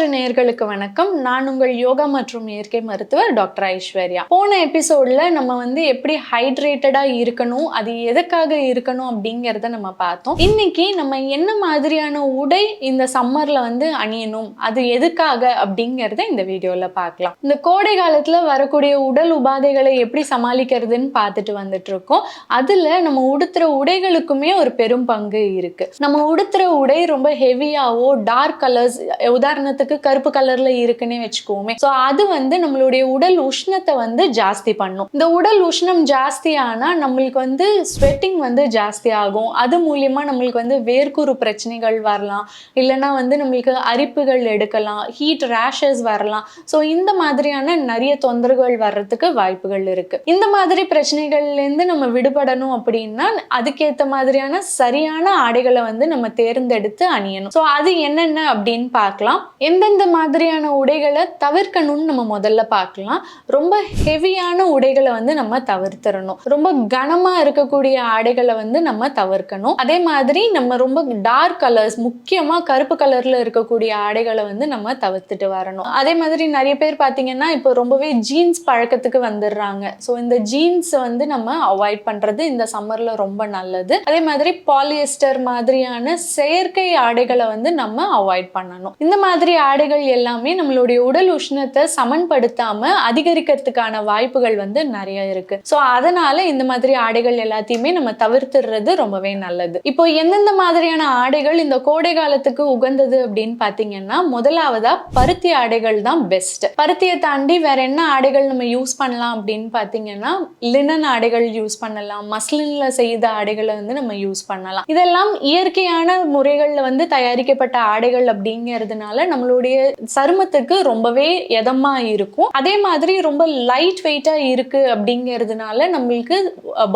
பூங்காற்று நேர்களுக்கு வணக்கம். நான் உங்கள் யோகா மற்றும் இயற்கை மருத்துவர் டாக்டர் ஐஸ்வர்யா. போன எபிசோட்ல நம்ம வந்து எப்படி ஹைட்ரேட்டடா இருக்கணும் அது எதுக்காக இருக்கணும் அப்படிங்கிறத நம்ம பார்த்தோம். இன்னைக்கு நம்ம என்ன மாதிரியான உடை இந்த சம்மர்ல வந்து அணியணும் அது எதுக்காக அப்படிங்கிறத இந்த வீடியோல பார்க்கலாம். இந்த கோடை காலத்துல வரக்கூடிய உடல் உபாதைகளை எப்படி சமாளிக்கிறதுன்னு பார்த்துட்டு வந்துட்டு இருக்கோம் அதுல நம்ம உடுத்துற உடைகளுக்குமே ஒரு பெரும் பங்கு இருக்கு. நம்ம உடுத்துற உடை ரொம்ப ஹெவியாவோ டார்க் கலர்ஸ் உதாரணத்துக்கு கருப்பு கலர்ல இருக்குன்னே வச்சுக்கோமே. ஸோ அது வந்து நம்மளுடைய உடல் உஷ்ணத்தை வந்து ஜாஸ்தி பண்ணும். இந்த உடல் உஷ்ணம் ஜாஸ்தி ஆனால் நம்மளுக்கு வந்து ஸ்வெட்டிங் வந்து ஜாஸ்தி ஆகும். அது மூலியமா நம்மளுக்கு வந்து வேர்க்குறு பிரச்சனைகள் வரலாம். இல்லைன்னா வந்து நம்மளுக்கு அரிப்புகள் எடுக்கலாம். ஹீட் ரேஷஸ் வரலாம். ஸோ இந்த மாதிரியான நிறைய தொந்தரவுகள் வர்றதுக்கு வாய்ப்புகள் இருக்கு. இந்த மாதிரி பிரச்சனைகள்லேருந்து நம்ம விடுபடணும் அப்படின்னா அதுக்கேற்ற மாதிரியான சரியான ஆடைகளை வந்து நம்ம தேர்ந்தெடுத்து அணியணும். ஸோ அது என்னென்ன அப்படின்னு பார்க்கலாம். எந்தெந்த மாதிரியான உடைகளை தவிர்க்கணும்னு நம்ம முதல்ல பார்க்கலாம். ரொம்ப ஹெவியான உடைகளை வந்து நம்ம தவிர்த்துறணும் ரொம்ப கனமா இருக்கக்கூடிய ஆடைகளை வந்து நம்ம தவிர்க்கணும். அதே மாதிரி நம்ம ரொம்ப டார்க் கலர்ஸ் முக்கியமா கருப்பு கலர்ல இருக்கக்கூடிய ஆடைகளை வந்து நம்ம தவிர்த்துட்டு வரணும். அதே மாதிரி நிறைய பேர் பார்த்தீங்கன்னா இப்போ ரொம்பவே ஜீன்ஸ் பழக்கத்துக்கு வந்துடுறாங்க. ஸோ இந்த ஜீன்ஸ் வந்து நம்ம அவாய்ட் பண்றது இந்த சம்மர்ல ரொம்ப நல்லது. அதே மாதிரி பாலியஸ்டர் மாதிரியான செயற்கை ஆடைகளை வந்து நம்ம அவாய்ட் பண்ணணும். இந்த மாதிரி ஆடைகள் எல்லாமே நம்மளுடைய உடல் உஷ்ணத்தை சமன்படுத்தாம அதிகரிக்கிறதுக்கான வாய்ப்புகள் வந்து நிறைய இருக்கு. ஸோ அதனால இந்த மாதிரி ஆடைகள் எல்லாத்தையுமே நம்ம தவிர்த்துடுறது ரொம்பவே நல்லது. இப்போ எந்தெந்த மாதிரியான ஆடைகள் இந்த கோடை காலத்துக்கு உகந்தது அப்படின்னு பார்த்தீங்கன்னா முதலாவதா பருத்தி ஆடைகள் தான் பெஸ்ட் பருத்தியை தாண்டி வேற என்ன ஆடைகள் நம்ம யூஸ் பண்ணலாம் அப்படின்னு பார்த்தீங்கன்னா லினன் ஆடைகள் யூஸ் பண்ணலாம். மஸ்லின்ல செய்த ஆடைகளை வந்து நம்ம யூஸ் பண்ணலாம். இதெல்லாம் இயற்கையான முறைகளில் வந்து தயாரிக்கப்பட்ட ஆடைகள் அப்படிங்கிறதுனால நம்மளுடைய சருமத்துக்கு ரொம்பவே எதமா இருக்கும். அதே மாதிரி ரொம்ப லைட் வெயிட்டா இருக்கு அப்படிங்கிறதுனால நம்மளுக்கு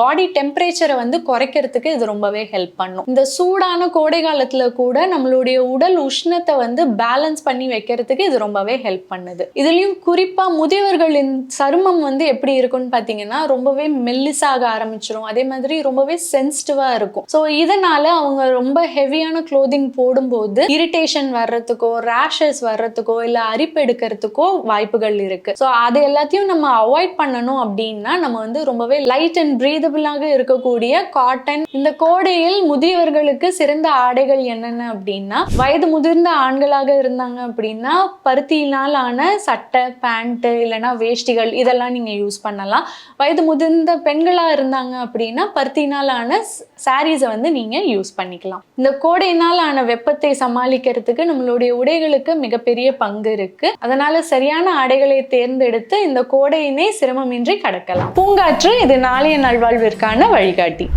பாடி டெம்பரேச்சரை வந்து குறைக்கிறதுக்கு இது ரொம்பவே ஹெல்ப் பண்ணும். இந்த சூடான கோடை காலத்துல கூட நம்மளுடைய உடல் உஷ்ணத்தை வந்து பேலன்ஸ் பண்ணி வைக்கிறதுக்கு இது ரொம்பவே ஹெல்ப் பண்ணுது. இதுலயும் குறிப்பா முதியவர்களின் சருமம் வந்து எப்படி இருக்கும்னு பாத்தீங்கன்னா ரொம்பவே மெல்லிசாக ஆரம்பிச்சிடும் அதே மாதிரி ரொம்பவே சென்சிட்டிவா இருக்கும். ஸோ இதனால அவங்க ரொம்ப ஹெவியான க்ளோதிங் போடும்போது இரிட்டேஷன் வர்றதுக்கோ ரேஷஸ் வர்றதுக்கோ இல்ல அரிப்பு எடுக்கிறதுக்கோ வாய்ப்புகள் இருக்கு. ஸோ அது எல்லாத்தையும் நம்ம அவாய்ட் பண்ணணும் அப்படின்னா நம்ம வந்து ரொம்பவே லைட் அண்ட் பிரீதபிளாக இருக்கக்கூடிய காட்டன் இந்த கோடையில் முதியவர்களுக்கு சிறந்த ஆடைகள் என்னென்ன அப்படின்னா வயது முதிர்ந்த ஆண்களாக இருந்தாங்க அப்படின்னா பருத்தியினால் ஆன சட்டை பேண்ட்டு இல்லைன்னா வேஷ்டிகள் இதெல்லாம் நீங்கள் யூஸ் பண்ணலாம். வயது முதிர்ந்த பெண்களாக இருந்தாங்க அப்படின்னா பருத்தினால் ஆன சாரீஸை வந்து நீங்கள் யூஸ் பண்ணிக்கலாம். இந்த கோடையினால் ஆன வெப்பத்தை சமாளிக்கிறதுக்கு நம்மளுடைய உடைகளுக்கு மிகப்பெரிய பங்கு இருக்கு. அதனால சரியான ஆடைகளை தேர்ந்தெடுத்து இந்த கோடையினை சிரமமின்றி கடக்கலாம். பூங்காற்று இது நாளைய நல்வாழ்விற்கான வழிகாட்டி.